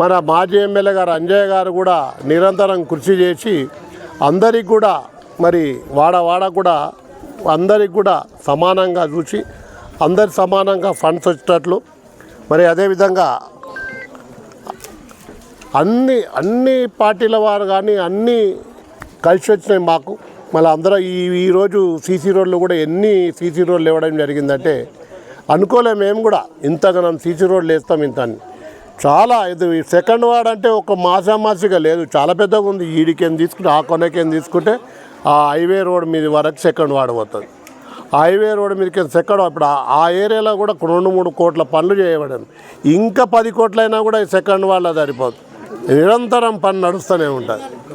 మన మాజీ ఎమ్మెల్యే గారు అంజయ్య గారు కూడా నిరంతరం కృషి చేసి అందరికి కూడా మరి వాడ వాడ కూడా అందరికి కూడా సమానంగా చూసి అందరి సమానంగా ఫండ్స్ వచ్చేటట్లు. మరి అదేవిధంగా అన్ని అన్ని పార్టీల వారు కానీ అన్నీ కలిసి వచ్చినాయి మాకు. మళ్ళీ అందరూ ఈ ఈరోజు సీసీ రోడ్లు కూడా ఎన్ని సీసీ రోడ్లు ఇవ్వడం జరిగిందంటే అనుకోలేము మేము కూడా ఇంతగానం సీసీ రోడ్లు వేస్తాం ఇంత అని. చాలా ఇది సెకండ్ వార్డ్ అంటే ఒక మాసామాసిగా లేదు. చాలా పెద్దగా ఉంది. ఈడికేం తీసుకుంటే ఆ కొనకేం తీసుకుంటే ఆ హైవే రోడ్ మీద వరకు సెకండ్ వార్డ్ పోతుంది. హైవే రోడ్ మీదకి సెకండ్ ఇప్పుడు ఆ- ఆ ఏరియాలో కూడా రెండు మూడు కోట్ల పనులు చేయబడింది ఇంకా పది కోట్లైనా కూడా ఈ సెకండ్ వాళ్ళ సరిపోదు. నిరంతరం పని నడుస్తూనే ఉంటుంది.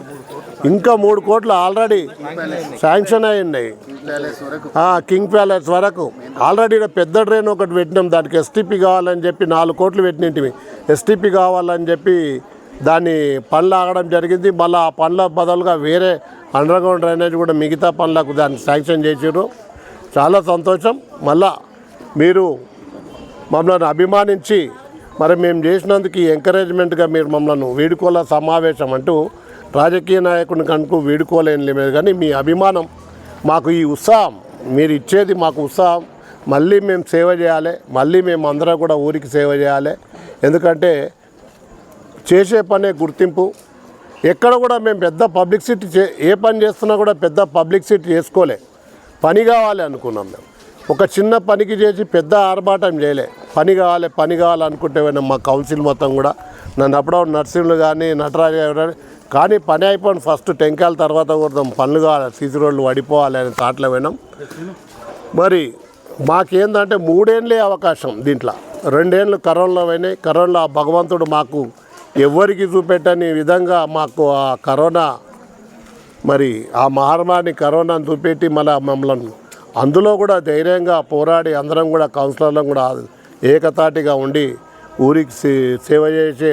ఇంకా మూడు కోట్లు ఆల్రెడీ శాంక్షన్ అయి ఉన్నాయి కింగ్ ప్యాలెస్ వరకు. ఆల్రెడీ పెద్ద ట్రైన్ ఒకటి పెట్టినాం దానికి ఎస్టీపీ కావాలని చెప్పి నాలుగు కోట్లు పెట్టినవి ఎస్టీపీ కావాలని చెప్పి దాన్ని పనులు ఆగడం జరిగింది. మళ్ళీ ఆ పనుల బదులుగా వేరే అండర్ గ్రౌండ్ డ్రైనేజ్ కూడా మిగతా పనులకు దాన్ని శాంక్షన్ చేసారు చాలా సంతోషం. మళ్ళా మీరు మమ్మల్ని అభిమానించి మరి మేము చేసినందుకు ఎంకరేజ్మెంట్గా మీరు మమ్మల్ని వీడుకోల సమావేశం అంటూ రాజకీయ నాయకుని కనుక వీడుకోలేని లేదు కానీ మీ అభిమానం మాకు ఈ ఉత్సాహం మీరు ఇచ్చేది మాకు ఉత్సాహం. మళ్ళీ మేము సేవ చేయాలి మళ్ళీ మేము అందరం కూడా ఊరికి సేవ చేయాలి. ఎందుకంటే చేసే పనే గుర్తింపు. ఎక్కడ కూడా మేము పెద్ద పబ్లిసిటీ చే ఏ పని చేస్తున్నా కూడా పెద్ద పబ్లిసిటీ చేసుకోలే. పని కావాలి అనుకున్నాం మేము. ఒక చిన్న పనికి చేసి పెద్ద ఆర్భాటం చేయలే. పని కావాలి పని కావాలనుకుంటే పోయినాం మా కౌన్సిల్ మొత్తం కూడా నన్ను అప్పుడప్పుడు నర్సింహులు కానీ నటరాజు కానీ కానీ పని అయిపోయిన ఫస్ట్ టెంకాయల తర్వాత కూడా పనులు కావాలి సీసీ రోడ్లు పడిపోవాలి అనే థాట్లో పోయినాం. మరి మాకేందంటే మూడేళ్ళే అవకాశం దీంట్లో. రెండేళ్ళు కరోనాలో పోయినాయి. కరోనా ఆ భగవంతుడు మాకు ఎవ్వరికి చూపెట్టని విధంగా మాకు ఆ కరోనా మరి ఆ మహమ్మారిని కరోనాను చూపెట్టి మళ్ళీ మమ్మల్ని అందులో కూడా ధైర్యంగా పోరాడి అందరం కూడా కౌన్సిలర్లను కూడా ఏకతాటిగా ఉండి ఊరికి సే- సేవ చేసే